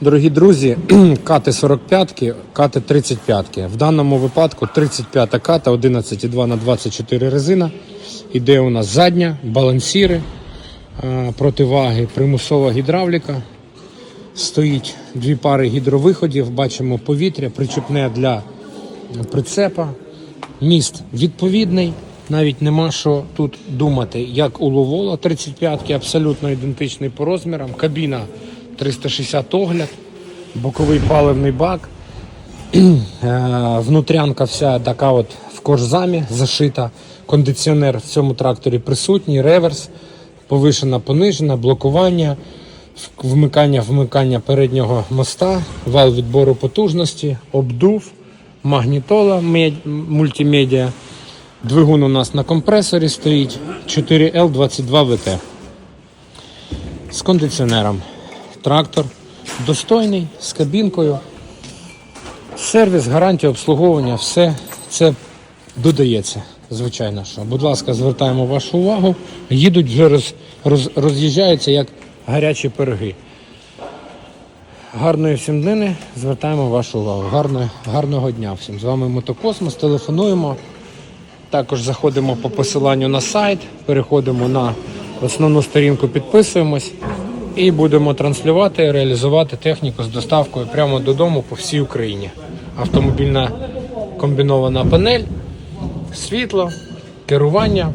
Дорогі друзі, кати 45-ки, кати 35-ки. В даному випадку 35-та ката 11,2 на 24 резина. Іде у нас задня, балансіри, противаги, примусова гідравліка. Стоїть дві пари гідровиходів, бачимо повітря, причепне для прицепа. Міст відповідний, навіть нема що тут думати. Як у Ловола 35-ки, абсолютно ідентичний по розмірам. Кабіна 360 огляд, боковий паливний бак. Е, Внутрянка вся така от в кожзамі зашита. Кондиціонер в цьому тракторі присутній, реверс, повишена, понижена, блокування, вмикання, вмикання переднього моста, вал відбору потужності, обдув, магнітола мультимедіа. Двигун у нас на компресорі стоїть 4L22VT з кондиціонером. Трактор достойний, з кабінкою. Сервіс, гарантія обслуговування, все це додається. Звичайно, що. Будь ласка, звертаємо вашу увагу. Їдуть вже роз, роз, роз'їжджаються як гарячі пироги. Гарної всім днини. Звертаємо вашу увагу. Гарного, гарного дня всім. З вами Мотокосмос. Телефонуємо. Також заходимо по посиланню на сайт, переходимо на основну сторінку, підписуємось і будемо транслювати, реалізувати техніку з доставкою прямо додому по всій Україні. Автомобільна комбінована панель, світло, керування,